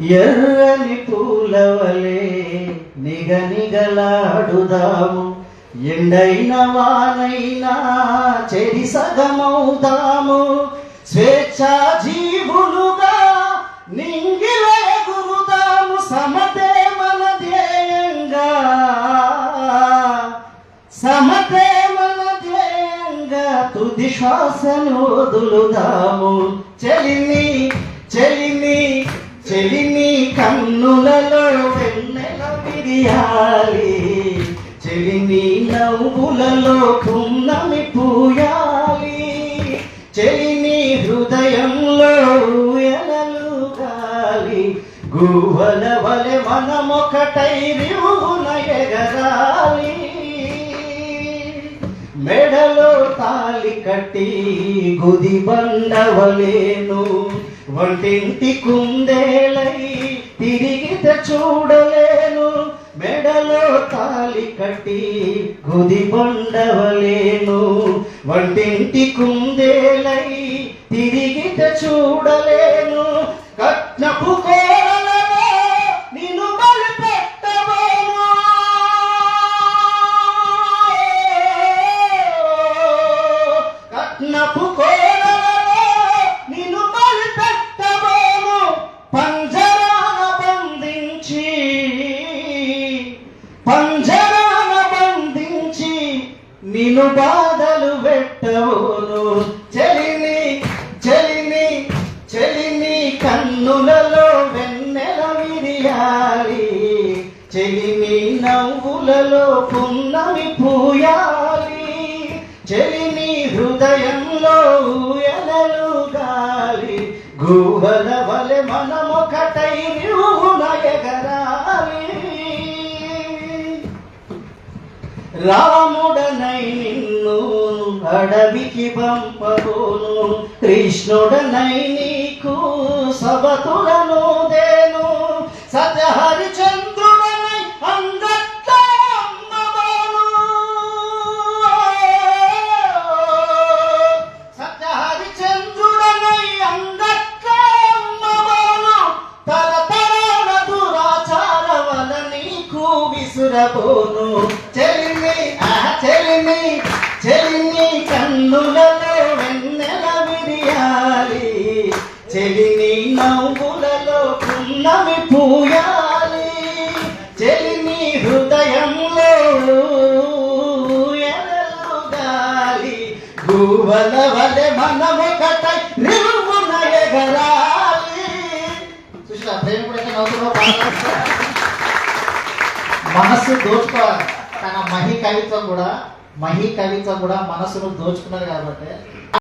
ఎర్రని పూలవలే నిగనిగలాడుదాము. ఎండైన వానైనా చెరి సగమవుదాము స్వేచ్ఛా జీవులుగా నింగిలే గురుదాము. సమతే మన ధ్యేయంగా సమతే మన ధ్యేయంగా తుది శ్వాసను వదులుదాము. చెలిని చెలిని చెలిమి కన్నులలో వెన్నెల విరియాలి. చెలిమి నవ్వులలో పున్నమి పూయాలి. చెలిమి హృదయంలో ఎలలు గాలి. గువ్వల వలె మనమొకటై వ్యూహున ఎగరాలి. మెడలో తాలి కట్టి గుది బండవలేను. వంటింటి కుందేలై తిరిగితే చూడలేను. మెడలో తాలి కట్టి గుది బండవలేను. వంటింటి కుందేలై తిరిగితే చూడలేను. కట్నపు కోరలలో నిన్ను బలిపెట్టబోను పంజరాన బంధించి పంజరాన బంధించి నిన్ను బాధలు పెట్టబోను. చెలిని చెలిని చెలిని కన్నులలో వెన్నెల విరియాలి. చెలిని నవ్వులలో పున్నమి పూయాలి. చెలిని హృదయంలో ఎలలు గాలి గుహల వలె మనమొకటై నువ్వున ఎగరాలి. రాముడనై నిన్ను అడవికి పంపబోను కృష్ణుడనై నీకు సబతులను దే విసురబోను చెలిమి ఆ చెలిమి చెలిమి కన్నులలో వెన్నెల విరియాలి చెలిమి నవ్వులలో పున్నమి పూయాలి. చెలిమి హృదయంలో ఎలలు గాలి. గువ్వల వలె మనమొకటై నిలువున ఎగరాలి. చూసినా ప్రేమ కూడా నవ్వుతున్నావు మనస్సు దోచుకోవాలి తన మహి కవిత్వం కూడా మహి కవిత్వం కూడా మనసును దోచుకున్నది కాబట్టి